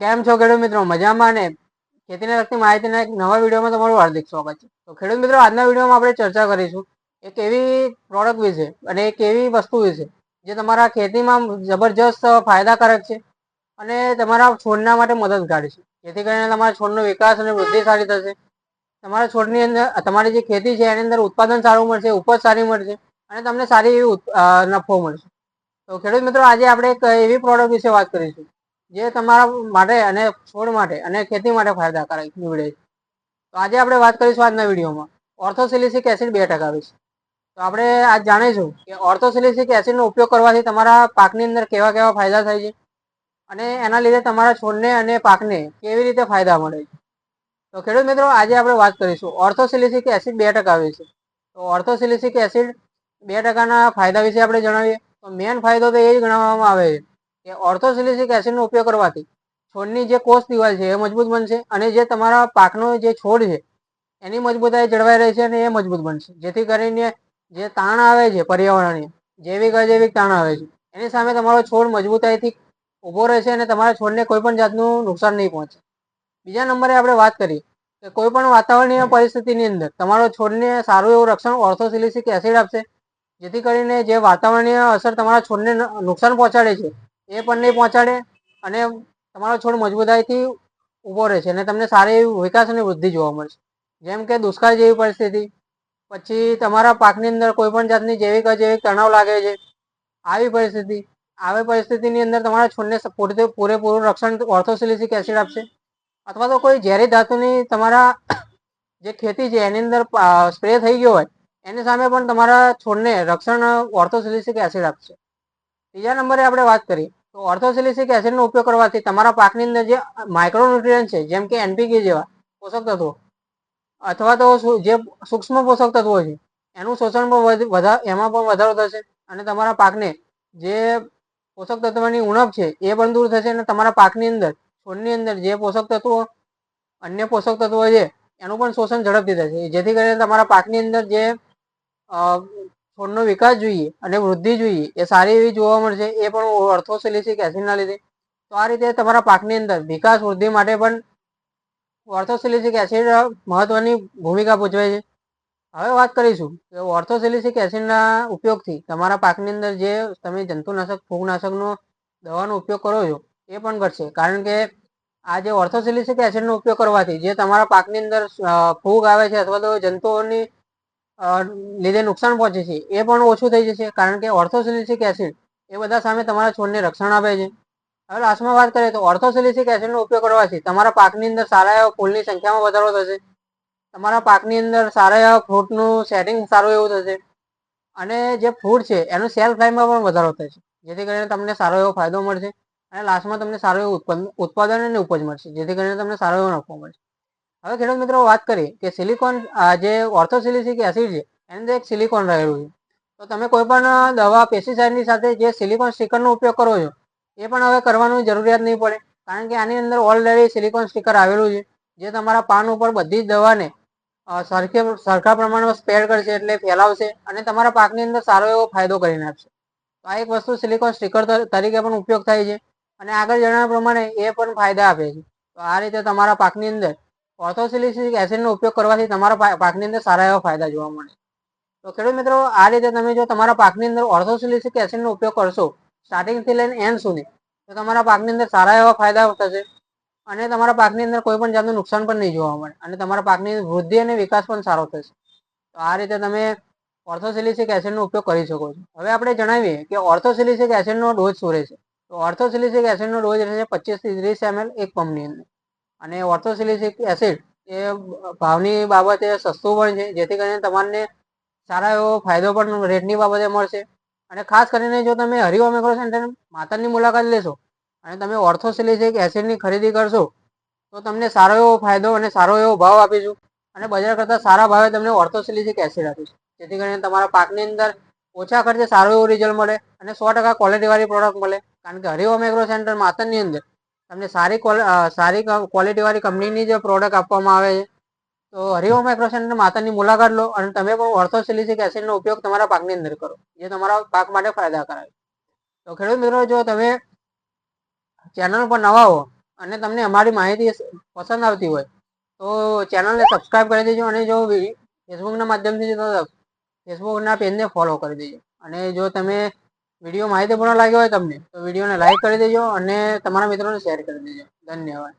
કેમ છો ખેડૂત મિત્રો? મજામાં ને? ખેતીને લગતી માહિતીના એક નવા વિડીયોમાં તમારું હાર્દિક સ્વાગત છે. તો ખેડૂત મિત્રો, આજના વિડીયોમાં આપણે ચર્ચા કરીશું એક એવી પ્રોડક્ટ વિશે અને એક એવી વસ્તુ વિશે જે તમારા ખેતીમાં જબરજસ્ત ફાયદાકારક છે અને તમારા છોડના માટે મદદગાર છે. જેથી કરીને તમારા છોડનો વિકાસ અને વૃદ્ધિ સારી થશે. તમારા છોડની અંદર, તમારી જે ખેતી છે, એની અંદર ઉત્પાદન સારું મળશે, ઉપજ સારી મળશે અને તમને સારી એવી નફો મળશે. તો ખેડૂત મિત્રો, આજે આપણે એક એવી પ્રોડક્ટ વિશે વાત કરીશું જે તમારા માટે અને છોડ માટે અને ખેતી માટે ફાયદાકારક નીવડે છે. તો આજે આપણે વાત કરીશું આજના વિડીયોમાં. ઓર્થોસિલિસિક એસિડ બે ટકા વિશે. તો આપણે આજ જાણીશું કે ઓર્થોસિલિસિક એસિડનો ઉપયોગ કરવાથી તમારા પાકની અંદર કેવા કેવા ફાયદા થાય છે અને એના લીધે તમારા છોડને અને પાકને કેવી રીતે ફાયદા મળે છે. તો ખેડૂત મિત્રો, આજે આપણે વાત કરીશું ઓર્થોસિલિસિક એસિડ બે ટકા વિશે. તો ઓર્થોસિલિસિક એસિડ બે ટકાના ફાયદા વિશે આપણે જણાવીએ. તો મેન ફાયદો તો એ જ ગણવામાં આવે છે. કે ઓર્થોસિલિસિક એસિડનો ઉપયોગ કરવાથી છોડની જે કોષ દિવાલ છે એ મજબૂત બનશે અને જે તમારા પાકનો જે છોડ છે, એની મજબૂતાઈ જળવાઈ રહેશે અને એ મજબૂત બનશે. જેથી કરીને જે તાણ આવે છે પર્યાવરણીય જૈવિક અજૈવિક તાણ આવે છે, એની સામે તમારો છોડ મજબૂતાઈથી ઊભો રહેશે અને તમારા છોડને કોઈ પણ જાતનું નુકસાન નહીં પહોંચે. બીજા નંબરે આપણે વાત કરીએ કે કોઈ પણ વાતાવરણીય પરિસ્થિતિની અંદર તમારો છોડને સારું એવું રક્ષણ ઓર્થોસિલિસિક એસિડ આપશે, જેથી કરીને જે વાતાવરણીય અસર તમારા છોડને નુકસાન પહોંચાડે છે એ પણ નહીં પહોંચાડે અને તમારો છોડ મજબૂતાઈથી ઊભો રહેશે અને તમને સારી એવી વિકાસ અને વૃદ્ધિ જોવા મળશે. જેમ કે દુષ્કાળ જેવી પરિસ્થિતિ, પછી તમારા પાકની અંદર કોઈ પણ જાતની જૈવિક અજૈવિક તણાવ લાગે છે, આવી પરિસ્થિતિ, આવી પરિસ્થિતિની અંદર તમારા છોડને પૂરતે- પૂરેપૂરું રક્ષણ ઓર્થોસિલિસિક એસિડ આપશે. અથવા તો કોઈ ઝેરી ધાતુની તમારા જે ખેતી છે એની અંદર સ્પ્રે થઈ ગયો હોય, એની સામે પણ તમારા છોડને રક્ષણ ઓર્થોસિલિસિક એસિડ આપશે. ત્રીજા નંબરે આપણે વાત કરીએ, તો ઓર્થોસિલિસિક એસિડનો ઉપયોગ કરવાથી તમારા પાકની અંદર જે માઇક્રોન્યુટ્રિયન્ટ છે, જેમ કે એનપીકે જેવા પોષક તત્વો અથવા તો જે સૂક્ષ્મ પોષક તત્વો છે, એનું શોષણ પણ વધારે એમાં પણ વધારો થશે અને તમારા પાકને જે પોષક તત્વોની ઉણપ છે, એ પણ દૂર થશે અને તમારા પાકની અંદર, છોડની અંદર જે પોષક તત્વો, અન્ય પોષક તત્વો છે, એનું પણ શોષણ ઝડપથી થશે. જેથી કરીને તમારા પાકની અંદર જે છોડનો વિકાસ જોઈએ અને વૃદ્ધિ જોઈએ, એ સારી એવી જોવા મળશે, એ પણ ઓર્થોસિલિસિક એસિડના લીધે તો આ રીતે તમારા પાકની અંદર વિકાસ, વૃદ્ધિ માટે પણ ઓર્થોસિલિસિક એસિડ મહત્વની ભૂમિકા ભજવે છે. હવે વાત કરીશું કે ઓર્થોસિલિસિક એસિડના ઉપયોગથી તમારા પાકની અંદર જે તમે જંતુનાશક, ફૂગનાશકનો દવાનો ઉપયોગ કરો છો, એ પણ ઘટશે. કારણ કે આ જે ઓર્થોસિલિસિક એસિડનો ઉપયોગ કરવાથી જે તમારા પાકની અંદર ફૂગ આવે છે અથવા તો જંતુઓની લીધે નુકસાન પહોંચે છે. એ પણ ઓછું થઈ જશે, કારણ કે ઓર્થોસિલિસિક એસિડ એ બધા સામે તમારા છોડને રક્ષણ આપે છે. હવે લાસ્ટમાં વાત કરીએ તો ઓર્થોસિલિસિક એસિડનો ઉપયોગ કરવાથી તમારા પાકની અંદર સારા એવા ફૂલની સંખ્યામાં વધારો થશે. તમારા પાકની અંદર સારા એવા ફ્રૂટનું સેટિંગ સારું એવું થશે. અને જે ફ્રૂટ છે, એનું સેલ્ફ લાઈફમાં પણ વધારો થશે જેથી કરીને તમને સારો એવો ફાયદો મળશે. અને લાસ્ટમાં તમને સારું એવું ઉત્પાદન અને ઉપજ મળશે. જેથી કરીને તમને સારો એવો નફો મળશે. હવે ખેડૂત મિત્રો, વાત કરી કે સિલિકોન જે ઓર્થોસિલિસિક એસિડ છે એની અંદર એક સિલિકોન રહેલું છે. તો તમે કોઈ પણ દવા પેસ્ટિસાઇડની સાથે જે સિલિકોન સ્ટીકરનો ઉપયોગ કરો છો, એ પણ હવે કરવાની જરૂરિયાત નહીં પડે. કારણ કે આની અંદર ઓલરેડી સિલિકોન સ્ટીકર આવેલું છે, જે તમારા પાન ઉપર બધી જ દવાને સરખે, સરખા પ્રમાણમાં સ્પ્રેડ કરશે એટલે ફેલાવશે અને તમારા પાકની અંદર સારો એવો ફાયદો કરીને આપશે તો આ એક વસ્તુ સિલિકોન સ્ટીકર તરીકે પણ ઉપયોગ થાય છે અને આગળ જણાવ્યા પ્રમાણે એ પણ ફાયદા આપે છે. તો આ રીતે તમારા પાકની અંદર ઓર્થોસિલિસિક એસિડનો ઉપયોગ કરવાથી તમારા પાકની અંદર સારા એવા ફાયદા જોવા મળે. તો ખેડૂત મિત્રો, આ રીતે તમે જો તમારા પાકની અંદર ઓર્થોસિલિસિક એસિડનો ઉપયોગ કરશો સ્ટાર્ટિંગથી લઈને એન્ડ સુધી, તો તમારા પાકની અંદર સારા એવા ફાયદા થશે અને તમારા પાકની અંદર કોઈ પણ જાતનું નુકસાન પણ નહીં જોવા મળે અને તમારા પાકની વૃદ્ધિ અને વિકાસ પણ સારો થશે. તો આ રીતે તમે ઓર્થોસિલિસિક એસિડનો ઉપયોગ કરી શકો છો. હવે આપણે જણાવીએ કે ઓર્થોસિલિસિક એસિડનો ડોઝ શું રહેશે? તો ઓર્થોસિલિસિક એસિડનો ડોઝ રહેશે પચીસથી ત્રીસ એમએલ એક પંપની અંદર. અને ઓર્થોસિલિસિક એસિડ એ ભાવની બાબતે સસ્તું પણ છે, જેથી કરીને તમારને સારા એવો ફાયદો પણ રેટની બાબતે મળશે. અને ખાસ કરીને જો તમે હરિઓમ એગ્રો સેન્ટર માતરની મુલાકાત લેશો અને તમે ઓર્થોસિલિસિક એસિડની ખરીદી કરશો, તો તમને સારો એવો ફાયદો અને સારો એવો ભાવ આપીશું. અને બજાર કરતાં સારા ભાવે તમને ઓર્થોસિલિસિક એસિડ આપીશું. જેથી કરીને તમારા પાકની અંદર ઓછા ખર્ચે સારું એવું રિઝલ્ટ મળે અને સો ટકા ક્વોલિટીવાળી પ્રોડક્ટ મળે. કારણ કે હરિઓમ એગ્રો સેન્ટર માતરની અંદર તમને સારી સારી ક્વોલિટીવાળી કંપનીની જે પ્રોડક્ટ આપવામાં આવે છે. તો હરિઓમ માઇક્રોસેન્ટર સેન્ટર માતાની મુલાકાત લો અને તમે પણ ઓર્થોસિલિસિક એસિડનો ઉપયોગ તમારા પાકની અંદર કરો. જે તમારા પાક માટે ફાયદા કરાવે તો ખેડૂત મિત્રો, જો તમે ચેનલ પર નવા હો અને તમને અમારી માહિતી પસંદ આવતી હોય, તો ચેનલને સબસ્ક્રાઇબ કરી દેજો અને જો ફેસબુકના માધ્યમથી ફેસબુકના પેજને ફોલો કરી દેજો. અને જો તમે વીડિયો માહિતીપૂર્ણ લાગ્યો હોય તમને, તો વિડીયોને લાઈક કરી દેજો અને તમારા મિત્રોને શેર કરી દેજો. ધન્યવાદ.